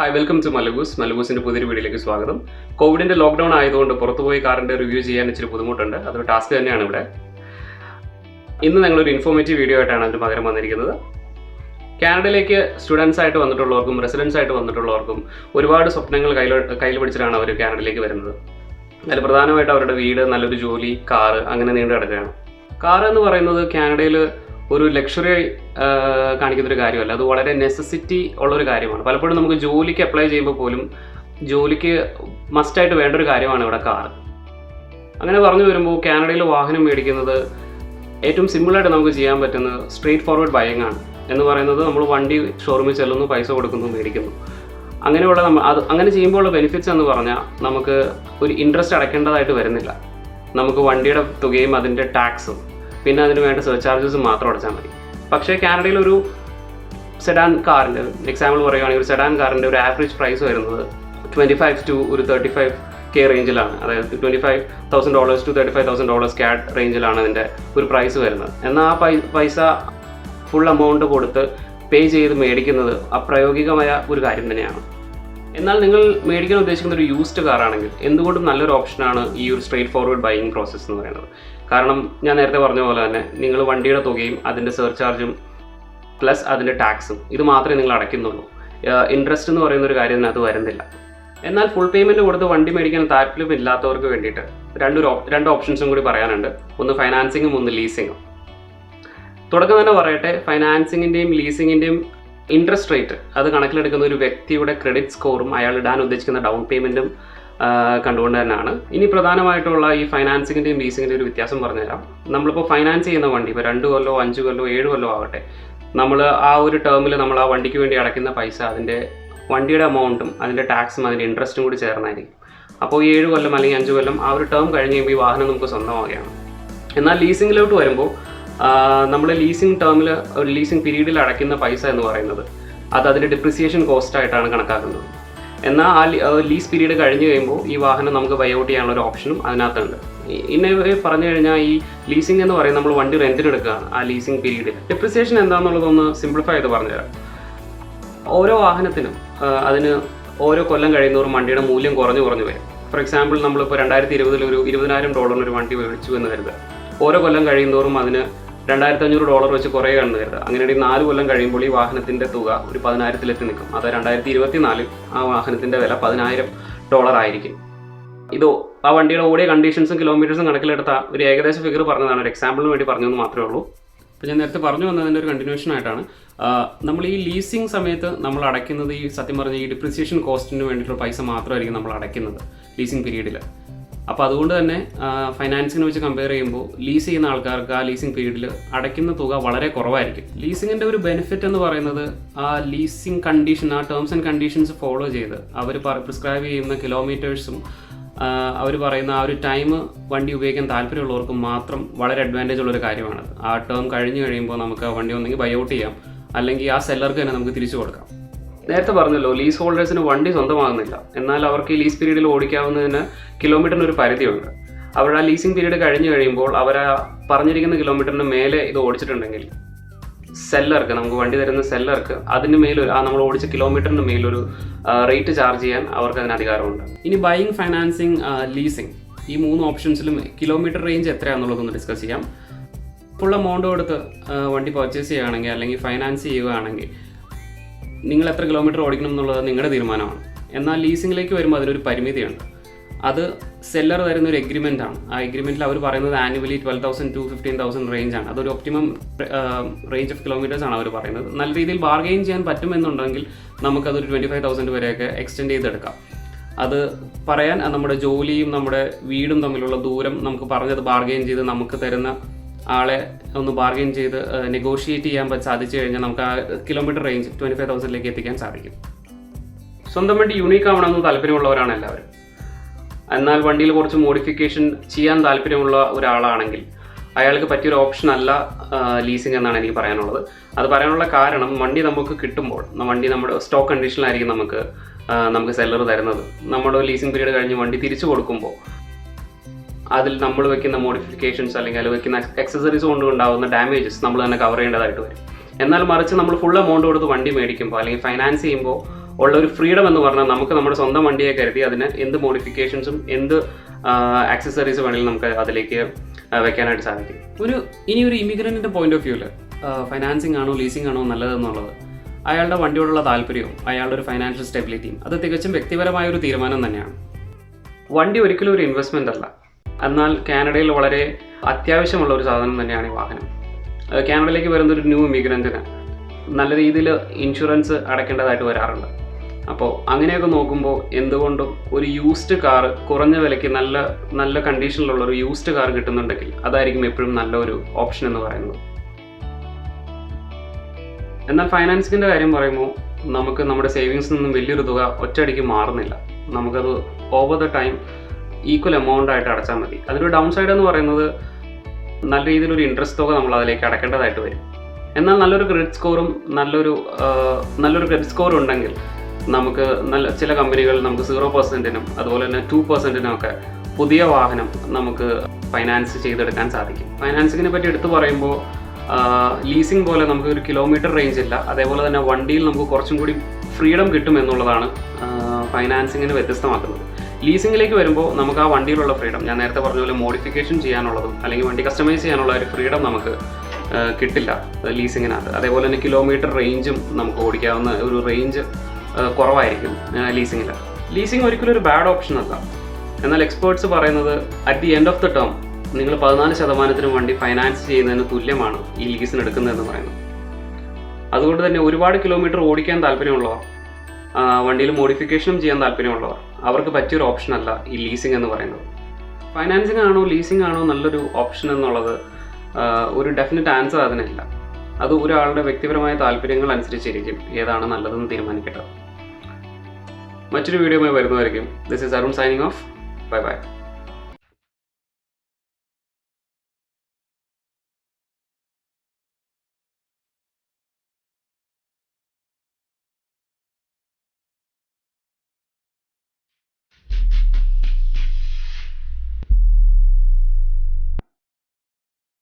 Hi welcome to മലബൂസ് മലബൂസിന്റെ പുതിയൊരു വീഡിയോയിലേക്ക് സ്വാഗതം. കോവിഡിന്റെ ലോക്ക്ഡൗൺ ആയതുകൊണ്ട് പുറത്തുപോയി കാറിന്റെ റിവ്യൂ ചെയ്യാൻ ഇച്ചിരി ബുദ്ധിമുട്ടുണ്ട്. അതൊരു ടാസ്ക് തന്നെയാണ് ഇവിടെ. ഇന്ന് ഞങ്ങളൊരു ഇൻഫോർമേറ്റീവ് വീഡിയോ ആയിട്ടാണ് അതിന് പകരം വന്നിരിക്കുന്നത്. കാനഡയിലേക്ക് സ്റ്റുഡൻസ് ആയിട്ട് വന്നിട്ടുള്ളവർക്കും റെസിഡൻസ് ആയിട്ട് വന്നിട്ടുള്ളവർക്കും ഒരുപാട് സ്വപ്നങ്ങൾ കയ്യിൽ കയ്യിൽ പിടിച്ചിട്ടാണ് അവർ കാനഡയിലേക്ക് വരുന്നത്. അതിൽ പ്രധാനമായിട്ട് അവരുടെ വീട് നല്ലൊരു ജോലി കാറ് അങ്ങനെ നീണ്ടു കിടക്കുകയാണ്. കാർ എന്ന് പറയുന്നത് കാനഡയിൽ ഒരു ലക്ഷറി കാണിക്കുന്ന ഒരു കാര്യമല്ല. അത് വളരെ നെസസിറ്റി ഉള്ളൊരു കാര്യമാണ്. പലപ്പോഴും നമുക്ക് ജോലിക്ക് അപ്ലൈ ചെയ്യുമ്പോൾ പോലും ജോലിക്ക് മസ്റ്റായിട്ട് വേണ്ട ഒരു കാര്യമാണ് ഇവിടെ കാർ അങ്ങനെ പറഞ്ഞു വരുമ്പോൾ കാനഡയിൽ വാഹനം മേടിക്കുന്നത് ഏറ്റവും സിമ്പിളായിട്ട് നമുക്ക് ചെയ്യാൻ പറ്റുന്നത് സ്ട്രെയിറ്റ് ഫോർവേഡ് ബൈങ് ആണ്. എന്ന് പറയുന്നത് നമ്മൾ വണ്ടി ഷോറൂമിൽ ചെല്ലുന്നു പൈസ കൊടുക്കുന്നു മേടിക്കുന്നു. അങ്ങനെയുള്ള നമ്മൾ അത് അങ്ങനെ ചെയ്യുമ്പോൾ ഉള്ള ബെനിഫിറ്റ്സ് എന്ന് പറഞ്ഞാൽ നമുക്ക് ഒരു ഇൻട്രസ്റ്റ് അടയ്ക്കേണ്ടതായിട്ട് വരുന്നില്ല. നമുക്ക് വണ്ടിയുടെ തുകയും അതിന്റെ ടാക്സും പിന്നെ അതിന് വേണ്ട സർചാർജസ് മാത്രം അടച്ചാൽ മതി. പക്ഷേ കാനഡയിൽ ഒരു സെഡാൻ കാറിന്റെ എക്സാമ്പിൾ പറയുകയാണെങ്കിൽ ഒരു സെഡാൻ കാറിന്റെ ഒരു ആവറേജ് പ്രൈസ് വരുന്നത് ട്വന്റി ഫൈവ് ടു ഒരു തേർട്ടി ഫൈവ് കെ റേഞ്ചിലാണ് അതായത് twenty five thousand dollars to thirty five thousand dollars CAD റേഞ്ചിലാണ് അതിന്റെ ഒരു പ്രൈസ് വരുന്നത്. എന്നാൽ ആ പൈസ ഫുൾ എമൗണ്ട് കൊടുത്ത് പേ ചെയ്ത് മേടിക്കുന്നത് അപ്രായോഗികമായ ഒരു കാര്യം തന്നെയാണ്. എന്നാൽ നിങ്ങൾ മേടിക്കാൻ ഉദ്ദേശിക്കുന്ന ഒരു യൂസ്ഡ് കാറാണെങ്കിൽ എന്തുകൊണ്ടും നല്ലൊരു ഓപ്ഷനാണ് ഈ ഒരു സ്ട്രെയിറ്റ് ഫോർവേഡ് ബൈയിങ് പ്രോസസ്സ് എന്ന് പറയുന്നത്. കാരണം ഞാൻ നേരത്തെ പറഞ്ഞ പോലെ തന്നെ നിങ്ങൾ വണ്ടിയുടെ തുകയും അതിന്റെ സർചാർജും പ്ലസ് അതിന്റെ ടാക്സും ഇത് മാത്രമേ നിങ്ങൾ അടയ്ക്കുന്നുള്ളൂ. ഇൻട്രസ്റ്റ് എന്ന് പറയുന്ന ഒരു കാര്യം ഇതിനകത്ത് വരുന്നില്ല. എന്നാൽ ഫുൾ പേയ്മെന്റ് കൊടുത്ത് വണ്ടി മേടിക്കാൻ താല്പര്യമില്ലാത്തവർക്ക് വേണ്ടിയിട്ട് രണ്ടൊരു രണ്ട് ഓപ്ഷൻസും കൂടി പറയാനുണ്ട്. ഒന്ന് ഫൈനാൻസിങ്ങും ഒന്ന് ലീസിങ്ങും തുടക്കം തന്നെ പറയട്ടെ ഫൈനാൻസിങ്ങിന്റെയും ലീസിങ്ങിന്റെയും ഇൻട്രസ്റ്റ് റേറ്റ് അത് കണക്കിലെടുക്കുന്ന ഒരു വ്യക്തിയുടെ ക്രെഡിറ്റ് സ്കോറും അയാൾ ഇടാൻ ഉദ്ദേശിക്കുന്ന ഡൗൺ പേയ്മെന്റും കണ്ടുകൊണ്ട് തന്നെയാണ്. ഇനി പ്രധാനമായിട്ടുള്ള ഈ ഫൈനാൻസിങ്ങിന്റെയും ലീസിങ്ങിന്റെയും ഒരു വ്യത്യാസം പറഞ്ഞുതരാം. നമ്മളിപ്പോൾ ഫൈനാൻസ് ചെയ്യുന്ന വണ്ടി ഇപ്പോൾ രണ്ട് കൊല്ലോ അഞ്ച് കൊല്ലോ ഏഴ് കൊല്ലോ ആവട്ടെ നമ്മൾ ആ ഒരു ടേമിൽ നമ്മൾ ആ വണ്ടിക്ക് വേണ്ടി അടയ്ക്കുന്ന പൈസ അതിന്റെ വണ്ടിയുടെ എമൗണ്ടും അതിന്റെ ടാക്സും അതിന്റെ ഇൻട്രസ്റ്റും കൂടി ചേർന്നായിരിക്കും. അപ്പോൾ ഈ ഏഴ് കൊല്ലം അല്ലെങ്കിൽ അഞ്ച് കൊല്ലം ആ ഒരു ടേം കഴിഞ്ഞ് കഴിയുമ്പോൾ ഈ വാഹനം നമുക്ക് സ്വന്തമാവുകയാണ്. എന്നാൽ ലീസിങ്ങിലോട്ട് വരുമ്പോൾ നമ്മൾ ലീസിങ് ടേമിൽ ഒരു ലീസിങ് പീരീഡിൽ അടയ്ക്കുന്ന പൈസ എന്ന് പറയുന്നത് അത് അതിന്റെ ഡിപ്രിസിയേഷൻ കോസ്റ്റ് ആയിട്ടാണ് കണക്കാക്കുന്നത്. എന്നാൽ ആ ലീസ് പീരീഡ് കഴിഞ്ഞ് കഴിയുമ്പോൾ ഈ വാഹനം നമുക്ക് ബൈ ഔട്ട് ചെയ്യാനുള്ള ഒരു ഓപ്ഷനും അതിനകത്തുണ്ട്. ഇ- പറഞ്ഞു കഴിഞ്ഞാൽ ഈ ലീസിംഗ് എന്ന് പറയുന്നത് നമ്മൾ വണ്ടി റെന്റിന് എടുക്കുകയാണ് ആ ലീസിംഗ് പീരീഡിൽ ഡെപ്രിസിയേഷൻ എന്താണെന്നുള്ളതൊന്ന് സിംപ്ലിഫൈ ചെയ്ത് പറഞ്ഞുതരാം. ഓരോ വാഹനത്തിനും അതിന് ഓരോ കൊല്ലം കഴിയുന്നവരും വണ്ടിയുടെ മൂല്യം കുറഞ്ഞു കുറഞ്ഞു വരും. ഫോർ എക്സാമ്പിൾ നമ്മളിപ്പോൾ രണ്ടായിരത്തി ഇരുപതിൽ ഒരു ഇരുപതിനായിരം ഡോളറിന് ഒരു വണ്ടി മേടിച്ചു എന്ന് കരുതുക. ഓരോ കൊല്ലം കഴിയുന്നവരും അതിന് രണ്ടായിരത്തി അഞ്ഞൂറ് ഡോളർ വെച്ച് കുറേ കണ്ടു കരുതുക. അങ്ങനെയാണെങ്കിൽ നാല് കൊല്ലം കഴിയുമ്പോൾ ഈ വാഹനത്തിന്റെ തുക ഒരു പതിനായിരത്തിലെത്തി നിൽക്കും. അത് രണ്ടായിരത്തി ഇരുപത്തി നാലിൽ ആ വാഹനത്തിന്റെ വില പതിനായിരം ഡോളർ ആയിരിക്കും. ഇത് ആ വണ്ടിയുടെ ഓടിയ കണ്ടീഷൻസും കിലോമീറ്റേഴ്സും കണക്കിലെടുത്ത ഒരു ഏകദേശ ഫിഗർ പറഞ്ഞതാണ്. ഒരു എക്സാമ്പിളിന് വേണ്ടി പറഞ്ഞതെന്ന് മാത്രമേ ഉള്ളൂ. അപ്പോൾ ഞാൻ നേരത്തെ പറഞ്ഞു വന്നതിന്റെ ഒരു കണ്ടിന്യൂഷൻ ആയിട്ടാണ്. നമ്മൾ ഈ ലീസിങ് സമയത്ത് നമ്മൾ അടയ്ക്കുന്നത് ഈ സത്യം പറഞ്ഞ ഈ ഡിപ്രിസിയേഷൻ കോസ്റ്റിന് വേണ്ടിയിട്ടുള്ള പൈസ മാത്രമായിരിക്കും നമ്മൾ അടയ്ക്കുന്നത് ലീസിങ് പീരീഡിൽ അപ്പോൾ അതുകൊണ്ട് തന്നെ ഫൈനാൻസിനെ വെച്ച് കമ്പയർ ചെയ്യുമ്പോൾ ലീസ് ചെയ്യുന്ന ആൾക്കാർക്ക് ആ ലീസിങ് പീരീഡിൽ അടയ്ക്കുന്ന തുക വളരെ കുറവായിരിക്കും. ലീസിങ്ങിന്റെ ഒരു ബെനിഫിറ്റ് എന്ന് പറയുന്നത് ആ ലീസിങ് കണ്ടീഷൻ ആ ടേംസ് ആൻഡ് കണ്ടീഷൻസ് ഫോളോ ചെയ്ത് അവർ പ്രിസ്ക്രൈബ് ചെയ്യുന്ന കിലോമീറ്റേഴ്സും അവർ പറയുന്ന ആ ഒരു ടൈം വണ്ടി ഉപയോഗിക്കാൻ താല്പര്യമുള്ളവർക്ക് മാത്രം വളരെ അഡ്വാന്റേജ് ഉള്ളൊരു കാര്യമാണ് ആ ടേം കഴിഞ്ഞ് കഴിയുമ്പോൾ നമുക്ക് ആ വണ്ടി ഒന്നെങ്കിൽ ബൈ ഔട്ട് ചെയ്യാം. അല്ലെങ്കിൽ ആ സെല്ലർക്ക് തന്നെ നമുക്ക് തിരിച്ചു കൊടുക്കാം. നേരത്തെ പറഞ്ഞല്ലോ ലീസ് ഹോൾഡേഴ്സിന് വണ്ടി സ്വന്തമാകുന്നില്ല. എന്നാൽ അവർക്ക് ഈ ലീസ് പീരീഡിൽ ഓടിക്കാവുന്നതിന് കിലോമീറ്ററിന് ഒരു പരിധിയുണ്ട്. അവർ ആ ലീസിംഗ് പീരീഡ് കഴിഞ്ഞു കഴിയുമ്പോൾ അവർ ആ പറഞ്ഞിരിക്കുന്ന കിലോമീറ്ററിന് മേലെ ഇത് ഓടിച്ചിട്ടുണ്ടെങ്കിൽ സെല്ലർക്ക് നമുക്ക് വണ്ടി തരുന്ന സെല്ലർക്ക് അതിന് മേലൊരു ആ നമ്മൾ ഓടിച്ച കിലോമീറ്ററിന് മേലൊരു റേറ്റ് ചാർജ് ചെയ്യാൻ അവർക്ക് അതിന് അധികാരമുണ്ട്. ഇനി ബൈയിങ് ഫൈനാൻസിങ് ലീസിങ് ഈ മൂന്ന് ഓപ്ഷൻസിലും കിലോമീറ്റർ റേഞ്ച് എത്രയാണെന്നുള്ളതൊന്ന് ഡിസ്കസ് ചെയ്യാം. ഫുൾ എമൗണ്ട് കൊടുത്ത് വണ്ടി പർച്ചേസ് ചെയ്യുകയാണെങ്കിൽ അല്ലെങ്കിൽ ഫൈനാൻസ് ചെയ്യുകയാണെങ്കിൽ നിങ്ങൾ എത്ര കിലോമീറ്റർ ഓടിക്കണം എന്നുള്ളത് നിങ്ങളുടെ തീരുമാനമാണ്. എന്നാൽ ലീസിങ്ങിലേക്ക് വരുമ്പോൾ അതിനൊരു പരിമിതിയുണ്ട്. അത് സെല്ലർ തരുന്ന ഒരു എഗ്രിമെന്റ് ആണ്. ആ എഗ്രിമെന്റിൽ അവർ പറയുന്നത് annually twelve thousand to fifteen thousand range ആണ്. അതൊരു ഒപ്റ്റിമം റേഞ്ച് ഓഫ് കിലോമീറ്റേഴ്സ് ആണ് അവർ പറയുന്നത്. നല്ല രീതിയിൽ ബാർഗെയിൻ ചെയ്യാൻ പറ്റുമെന്നുണ്ടെങ്കിൽ നമുക്കതൊരു ട്വന്റി ഫൈവ് തൗസൻഡ് വരെയൊക്കെ എക്സ്റ്റെൻഡ് ചെയ്തെടുക്കാം. അത് പറയാൻ നമ്മുടെ ജോലിയും നമ്മുടെ വീടും തമ്മിലുള്ള ദൂരം നമുക്ക് പറഞ്ഞത് ബാർഗെയിൻ ചെയ്ത് നമുക്ക് തരുന്ന ആളെ ഒന്ന് ബാർഗെയിൻ ചെയ്ത് നെഗോഷിയേറ്റ് ചെയ്യാൻ സാധിച്ചു കഴിഞ്ഞാൽ നമുക്ക് ആ കിലോമീറ്റർ റേഞ്ച് ട്വന്റി ഫൈവ് തൗസൻഡിലേക്ക് എത്തിക്കാൻ സാധിക്കും. സ്വന്തം വണ്ടി യൂണീക്ക് ആവണമെന്ന് താല്പര്യമുള്ളവരാണ് എല്ലാവരും. എന്നാൽ വണ്ടിയിൽ കുറച്ച് മോഡിഫിക്കേഷൻ ചെയ്യാൻ താല്പര്യമുള്ള ഒരാളാണെങ്കിൽ അയാൾക്ക് പറ്റിയൊരു ഓപ്ഷൻ അല്ല ലീസിങ് എന്നാണ് എനിക്ക് പറയാനുള്ളത്. അത് പറയാനുള്ള കാരണം വണ്ടി നമുക്ക് കിട്ടുമ്പോൾ വണ്ടി നമ്മുടെ സ്റ്റോക്ക് കണ്ടീഷനിലായിരിക്കും നമുക്ക് നമുക്ക് സെല്ലർ തരുന്നത്. നമ്മുടെ ലീസിങ് പീരീഡ് കഴിഞ്ഞ് വണ്ടി തിരിച്ചു കൊടുക്കുമ്പോൾ അതിൽ നമ്മൾ വെക്കുന്ന മോഡിഫിക്കേഷൻസ് അല്ലെങ്കിൽ അതിൽ വെക്കുന്ന എക്സസറീസ് കൊണ്ട് ഉണ്ടാകുന്ന ഡാമേജസ് നമ്മൾ തന്നെ കവർ ചെയ്യേണ്ടതായിട്ട് വരും. എന്നാൽ മറിച്ച് നമ്മൾ ഫുൾ എമൗണ്ട് കൊടുത്ത് വണ്ടി മേടിക്കുമ്പോൾ അല്ലെങ്കിൽ ഫൈനാൻസ് ചെയ്യുമ്പോൾ ഉള്ള ഒരു ഫ്രീഡം എന്ന് പറഞ്ഞാൽ നമുക്ക് നമ്മുടെ സ്വന്തം വണ്ടിയെ കരുതി അതിന് എന്ത് മോഡിഫിക്കേഷൻസും എന്ത് ആക്സസറീസ് വേണമെങ്കിലും നമുക്ക് അതിലേക്ക് വെക്കാനായിട്ട് സാധിക്കും. ഒരു ഇനി ഒരു ഇമിഗ്രന്റിന്റെ പോയിന്റ് ഓഫ് വ്യൂവിൽ ഫൈനാൻസിങ് ആണോ ലീസിങ് ആണോ നല്ലതെന്നുള്ളത് അയാളുടെ വണ്ടിയോടുള്ള താല്പര്യവും അയാളുടെ ഒരു ഫൈനാൻഷ്യൽ സ്റ്റെബിലിറ്റിയും അത് തികച്ചും വ്യക്തിപരമായ ഒരു തീരുമാനം തന്നെയാണ്. വണ്ടി ഒരിക്കലും ഒരു ഇൻവെസ്റ്റ്മെന്റ് അല്ല. എന്നാൽ കാനഡയിൽ വളരെ അത്യാവശ്യമുള്ള ഒരു സാധനം തന്നെയാണ് ഈ വാഹനം. കാനഡയിലേക്ക് വരുന്ന ഒരു ന്യൂ ഇമിഗ്രന്റിന് നല്ല രീതിയിൽ ഇൻഷുറൻസ് അടയ്ക്കേണ്ടതായിട്ട് വരാറുണ്ട്. അപ്പോൾ അങ്ങനെയൊക്കെ നോക്കുമ്പോൾ എന്തുകൊണ്ടും ഒരു യൂസ്ഡ് കാർ കുറഞ്ഞ വിലയ്ക്ക് നല്ല നല്ല കണ്ടീഷനിലുള്ള ഒരു യൂസ്ഡ് കാർ കിട്ടുന്നുണ്ടെങ്കിൽ അതായിരിക്കും എപ്പോഴും നല്ലൊരു ഓപ്ഷൻ എന്ന് പറയുന്നത്. എന്നാൽ ഫൈനാൻസിങ്ങിന്റെ കാര്യം പറയുമ്പോൾ നമുക്ക് നമ്മുടെ സേവിങ്സിൽ നിന്നും വലിയൊരു തുക ഒറ്റയടിക്ക് മാറുന്നില്ല. നമുക്കത് over the time equal amount ആയിട്ട് അടച്ചാൽ മതി. അതിന്റെ ഡൗൺ സൈഡ് എന്ന് പറയുന്നത് നല്ല രീതിയിലൊരു ഇൻട്രസ്റ്റ് തുക നമ്മൾ അതിലേക്ക് അടക്കേണ്ടതായിട്ട് വരും. എന്നാൽ നല്ലൊരു ക്രെഡിറ്റ് സ്കോറും നല്ലൊരു നല്ലൊരു ക്രെഡിറ്റ് സ്കോർ ഉണ്ടെങ്കിൽ നമുക്ക് നല്ല ചില കമ്പനികൾ നമുക്ക് സീറോ പെർസെന്റിനും അതുപോലെ തന്നെ ടു പെർസെന്റിനും ഒക്കെ പുതിയ വാഹനം നമുക്ക് ഫൈനാൻസ് ചെയ്തെടുക്കാൻ സാധിക്കും. ഫൈനാൻസിങ്ങിനെ പറ്റി എടുത്തു പറയുമ്പോൾ ലീസിംഗ് പോലെ നമുക്ക് ഒരു കിലോമീറ്റർ റേഞ്ച് ഇല്ല. അതേപോലെ തന്നെ വണ്ടിയിൽ നമുക്ക് കുറച്ചും കൂടി ഫ്രീഡം കിട്ടും എന്നുള്ളതാണ് ഫൈനാൻസിങ്ങിന് വ്യത്യസ്തമാക്കുന്നത്. ലീസിങ്ങിലേക്ക് വരുമ്പോൾ നമുക്ക് ആ വണ്ടിയിലുള്ള ഫ്രീഡം ഞാൻ നേരത്തെ പറഞ്ഞ പോലെ മോഡിഫിക്കേഷൻ ചെയ്യാനുള്ളതും അല്ലെങ്കിൽ വണ്ടി കസ്റ്റമൈസ് ചെയ്യാനുള്ള ഒരു ഫ്രീഡം നമുക്ക് കിട്ടില്ല ലീസിങ്ങിനകത്ത് അതേപോലെ തന്നെ കിലോമീറ്റർ റേഞ്ചും നമുക്ക് ഓടിക്കാവുന്ന ഒരു റേഞ്ച് കുറവായിരിക്കും ലീസിങ്ങിൽ ലീസിങ് ഒരിക്കലും ഒരു ബാഡ് ഓപ്ഷൻ അല്ല. എന്നാൽ എക്സ്പേർട്സ് പറയുന്നത് at the end of the term നിങ്ങൾ പതിനാല് ശതമാനത്തിന് വണ്ടി ഫൈനാൻസ് ചെയ്യുന്നതിന് തുല്യമാണ് ഈ ലീസിന് എടുക്കുന്നതെന്ന് പറയുന്നത്. അതുകൊണ്ട് തന്നെ ഒരുപാട് കിലോമീറ്റർ ഓടിക്കാൻ താല്പര്യമുള്ളവർ വണ്ടിയിൽ മോഡിഫിക്കേഷനും ചെയ്യാൻ താല്പര്യമുള്ളവർ. അവർക്ക് പറ്റിയൊരു ഓപ്ഷൻ അല്ല ഈ ലീസിംഗ് എന്ന് പറയുന്നത്. ഫൈനാൻസിങ് ആണോ ലീസിംഗ് ആണോ നല്ലൊരു ഓപ്ഷൻ എന്നുള്ളത് ഒരു ഡെഫിനറ്റ് ആൻസർ അതിനില്ല. അത് ഒരാളുടെ വ്യക്തിപരമായ താല്പര്യങ്ങൾ അനുസരിച്ചിരിക്കും ഏതാണ് നല്ലതെന്ന് തീരുമാനിക്കട്ടെ മറ്റൊരു വീഡിയോയുമായി വരുന്നതായിരിക്കും. This is Arun signing off bye bye